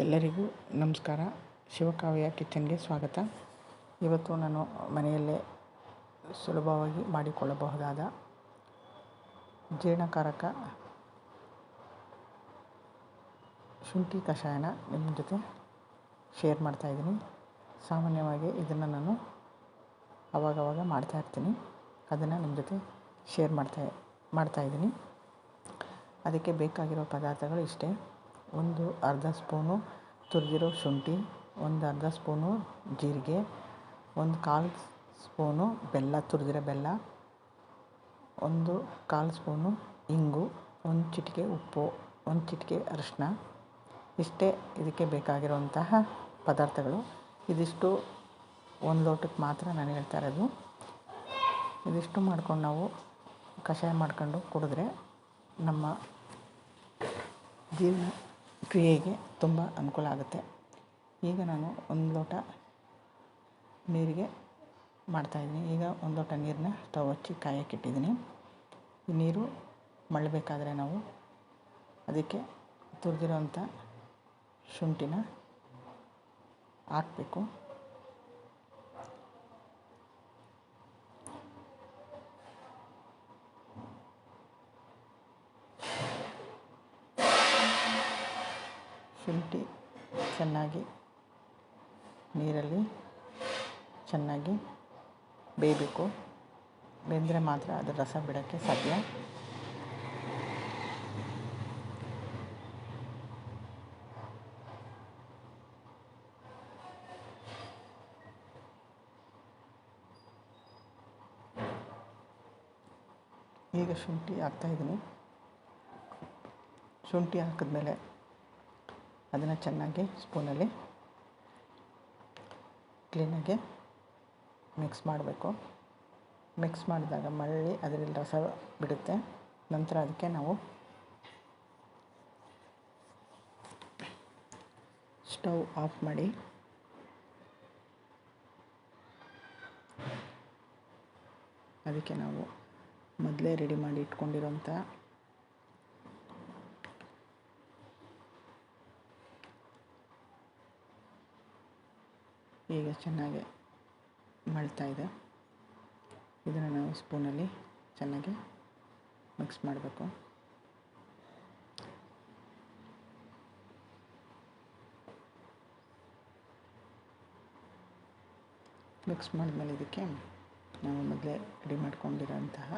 ಎಲ್ಲರಿಗೂ ನಮಸ್ಕಾರ. ಶಿವಕಾವ್ಯ ಕಿಚನ್ಗೆ ಸ್ವಾಗತ. ಇವತ್ತು ನಾನು ಮನೆಯಲ್ಲೇ ಸುಲಭವಾಗಿ ಮಾಡಿಕೊಳ್ಳಬಹುದಾದ ಜೀರ್ಣಕಾರಕ ಶುಂಠಿ ಕಷಾಯನ ನಿಮ್ಮ ಜೊತೆ ಶೇರ್ ಮಾಡ್ತಾಯಿದ್ದೀನಿ ಸಾಮಾನ್ಯವಾಗಿ ಇದನ್ನು ನಾನು ಅವಾಗವಾಗ ಮಾಡ್ತಾಯಿರ್ತೀನಿ ಅದನ್ನು ನಿಮ್ಮ ಜೊತೆ ಶೇರ್ ಮಾಡ್ತಾ ಮಾಡ್ತಾಯಿದ್ದೀನಿ ಅದಕ್ಕೆ ಬೇಕಾಗಿರೋ ಪದಾರ್ಥಗಳು ಇಷ್ಟೇ. ಒಂದು ಅರ್ಧ ಸ್ಪೂನು ತುರಿದಿರೋ ಶುಂಠಿ, ಒಂದು ಅರ್ಧ ಸ್ಪೂನು ಜೀರಿಗೆ, ಒಂದು ಕಾಲು ಸ್ಪೂನು ಬೆಲ್ಲ, ತುರಿದಿರೋ ಬೆಲ್ಲ, ಒಂದು ಕಾಲು ಸ್ಪೂನು ಇಂಗು, ಒಂದು ಚಿಟಿಕೆ ಉಪ್ಪು, ಒಂದು ಚಿಟಿಕೆ ಅರಿಶಿನ ಇಷ್ಟೇ ಇದಕ್ಕೆ ಬೇಕಾಗಿರುವಂತಹ ಪದಾರ್ಥಗಳು. ಇದಿಷ್ಟು ಒಂದು ಲೋಟಕ್ಕೆ ಮಾತ್ರ ನಾನು ಹೇಳ್ತಾ ಇರೋದು. ಇದಿಷ್ಟು ಮಾಡ್ಕೊಂಡು ನಾವು ಕಷಾಯ ಮಾಡ್ಕೊಂಡು ಕುಡಿದ್ರೆ ನಮ್ಮ ಜೀರ್ಣ ಕ್ರಿಯೆಗೆ ತುಂಬ ಅನುಕೂಲ ಆಗುತ್ತೆ. ಈಗ ನಾನು ಒಂದು ಲೋಟ ನೀರಿಗೆ ಮಾಡ್ತಾಯಿದ್ದೀನಿ ಈಗ ಒಂದು ಲೋಟ ನೀರನ್ನ ಸ್ಟವ್ ಹಚ್ಚಿ ಕಾಯಕ್ಕಿಟ್ಟಿದ್ದೀನಿ ಈ ನೀರು ಮಳ್ಳಬೇಕಾದ್ರೆ ನಾವು ಅದಕ್ಕೆ ತುರಿದಿರೋಂಥ ಶುಂಠಿನ ಹಾಕಬೇಕು. ಶುಂಠಿ ಚೆನ್ನಾಗಿ, ನೀರಲ್ಲಿ ಚೆನ್ನಾಗಿ ಬೇಯಬೇಕು. ಬೆಂದರೆ ಮಾತ್ರ ಅದರ ರಸ ಬಿಡೋಕ್ಕೆ ಸಾಧ್ಯ. ಈಗ ಶುಂಠಿ ಹಾಕ್ತಾಯಿದ್ದೀನಿ ಶುಂಠಿ ಹಾಕಿದ್ಮೇಲೆ ಅದನ್ನು ಚೆನ್ನಾಗಿ ಸ್ಪೂನಲ್ಲಿ ಕ್ಲೀನಾಗಿ ಮಿಕ್ಸ್ ಮಾಡಬೇಕು. ಮಿಕ್ಸ್ ಮಾಡಿದಾಗ ಮರಳಿ ಅದರಲ್ಲಿ ರಸ ಬಿಡುತ್ತೆ. ನಂತರ ಅದಕ್ಕೆ ನಾವು ಸ್ಟವ್ ಆಫ್ ಮಾಡಿ ಅದಕ್ಕೆ ನಾವು ಮೊದಲೇ ರೆಡಿ ಮಾಡಿ ಇಟ್ಕೊಂಡಿರೋಂಥ ಈಗ ಚೆನ್ನಾಗಿ ಮಳ್ತಾ ಇದೆ. ಇದನ್ನು ನಾವು ಸ್ಪೂನಲ್ಲಿ ಚೆನ್ನಾಗಿ ಮಿಕ್ಸ್ ಮಾಡಬೇಕು. ಮಿಕ್ಸ್ ಮಾಡಿದ್ಮೇಲೆ ಇದಕ್ಕೆ ನಾವು ಮೊದಲೇ ರೆಡಿ ಮಾಡ್ಕೊಂಡಿರೋಂತಹ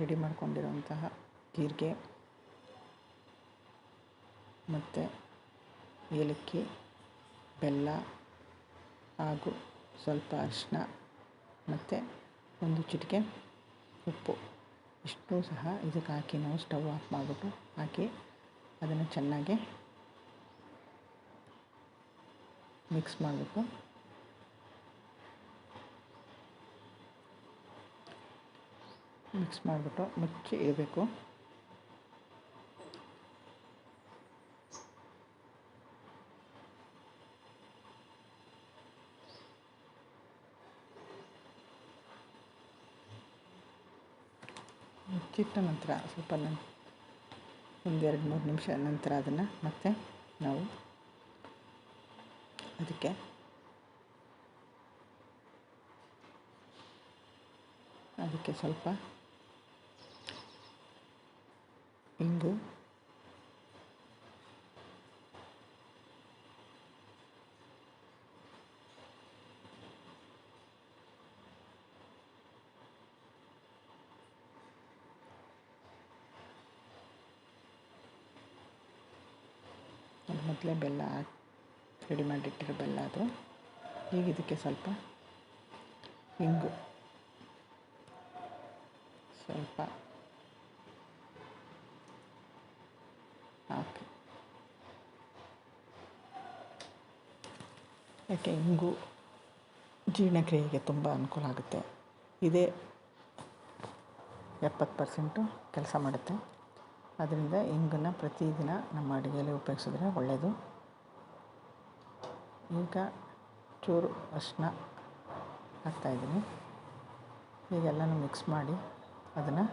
ರೆಡಿ ಮಾಡ್ಕೊಂಡಿರುವಂತಹ ಜೀರಿಗೆ ಮತ್ತು ಏಲಕ್ಕಿ, ಬೆಲ್ಲ ಹಾಗೂ ಸ್ವಲ್ಪ ಅರಿಶಿನ ಮತ್ತು ಒಂದು ಚಿಟಿಕೆ ಉಪ್ಪು. ಇಷ್ಟು ಸಹ ಇದಕ್ಕೆ ಹಾಕಿ ನಾವು ಸ್ಟವ್ ಆಫ್ ಮಾಡಿಬಿಟ್ಟು ಹಾಕಿ ಅದನ್ನು ಚೆನ್ನಾಗಿ ಮಿಕ್ಸ್ ಮಾಡಬೇಕು ಮಿಕ್ಸ್ ಮಾಡಿಬಿಟ್ಟು ಮುಚ್ಚಿ ಇಡಬೇಕು. ಮುಚ್ಚಿಟ್ಟ ನಂತರ ಸ್ವಲ್ಪ ಒಂದೆರಡು ಮೂರು ನಿಮಿಷ ನಂತರ ಅದನ್ನು ಮತ್ತೆ ನಾವು ಅದಕ್ಕೆ ಅದಕ್ಕೆ ಸ್ವಲ್ಪ ಇಂಗು ಅದು ಮೊದಲೇ ಬೆಲ್ಲ ರೆಡಿ ಮಾಡಿಟ್ಟಿರೋ ಬೆಲ್ಲ ಅದು. ಈಗ ಇದಕ್ಕೆ ಸ್ವಲ್ಪ ಇಂಗು. ಸ್ವಲ್ಪ ಹಾಕಿ ಯಾಕೆ ಇಂಗು ಜೀರ್ಣಕ್ರಿಯೆಗೆ ತುಂಬ ಅನುಕೂಲ ಆಗುತ್ತೆ. ಇದೇ ಎಪ್ಪತ್ತು ಪರ್ಸೆಂಟು ಕೆಲಸ ಮಾಡುತ್ತೆ. ಅದರಿಂದ ಇಂಗನ್ನು ಪ್ರತಿದಿನ ನಮ್ಮ ಅಡುಗೆಯಲ್ಲಿ ಉಪಯೋಗಿಸಿದ್ರೆ ಒಳ್ಳೆಯದು ಈಗ ಚೂರು ಅರಿಶಿನ ಹಾಕ್ತಾಯಿದ್ದೀನಿ ಈಗೆಲ್ಲನೂ ಮಿಕ್ಸ್ ಮಾಡಿ ಅದನ್ನು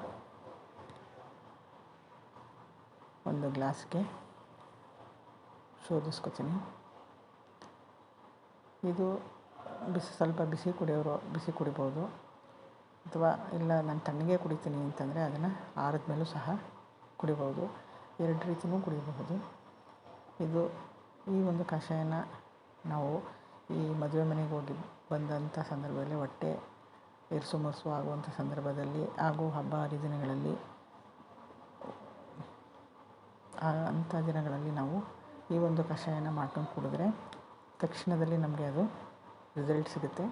ಒಂದು ಗ್ಲಾಸ್ಗೆ ಶೋಧಿಸ್ಕೊತೀನಿ. ಇದು ಬಿಸಿ, ಸ್ವಲ್ಪ ಬಿಸಿ ಕುಡಿಯೋರು, ಬಿಸಿ ಕುಡಿಬೋದು. ಅಥವಾ ಇಲ್ಲ ನಾನು ತಣ್ಣಗೆ ಕುಡಿತೀನಿ ಅಂತಂದರೆ ಅದನ್ನು ಆರದ ಮೇಲೂ ಸಹ ಕುಡಿಬೋದು. ಎರಡು ರೀತಿಯೂ ಕುಡಿಯಬಹುದು ಇದು ಈ ಒಂದು ಕಷಾಯನ ನಾವು ಈ ಮದುವೆ ಮನೆಗೆ ಹೋಗಿ ಬಂದಂಥ ಸಂದರ್ಭದಲ್ಲಿ ಹೊಟ್ಟೆ ಇರಿಸು ಮುರುಸು ಆಗುವಂಥ ಸಂದರ್ಭದಲ್ಲಿ ಹಾಗೂ ಹಬ್ಬ ಹರಿದಿನಗಳಲ್ಲಿ ಅಂಥ ದಿನಗಳಲ್ಲಿ ನಾವು ಈ ಒಂದು ಕಷಾಯನ ಮಾಡ್ಕೊಂಡು ಕುಡಿದ್ರೆ ತಕ್ಷಣದಲ್ಲಿ ನಮಗೆ ಅದು ರಿಸಲ್ಟ್ ಸಿಗುತ್ತೆ.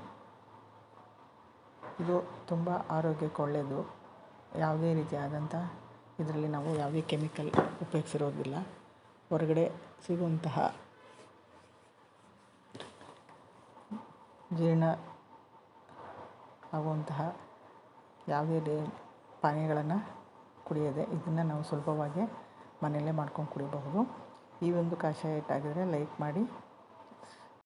ಇದು ತುಂಬ ಆರೋಗ್ಯಕ್ಕೆ ಒಳ್ಳೆಯದು ಯಾವುದೇ ರೀತಿಯಾದಂಥ ಇದರಲ್ಲಿ ನಾವು ಯಾವುದೇ ಕೆಮಿಕಲ್ ಉಪಯೋಗಿಸಿರೋದಿಲ್ಲ. ಹೊರಗಡೆ ಸಿಗುವಂತಹ ಜೀರ್ಣ ಆಗುವಂತಹ ಯಾವುದೇ ಪಾನೀಯಗಳನ್ನು ಕುಡಿಯದೆ ಇದನ್ನು ನಾವು ಸುಲಭವಾಗಿ ಮನೆಯಲ್ಲೇ ಮಾಡ್ಕೊಂಡು ಕುಡಿಬಹುದು ಈ ಒಂದು ಕಷಾಯ ಇಟ್ಟಾಗಿದ್ರೆ ಲೈಕ್ ಮಾಡಿ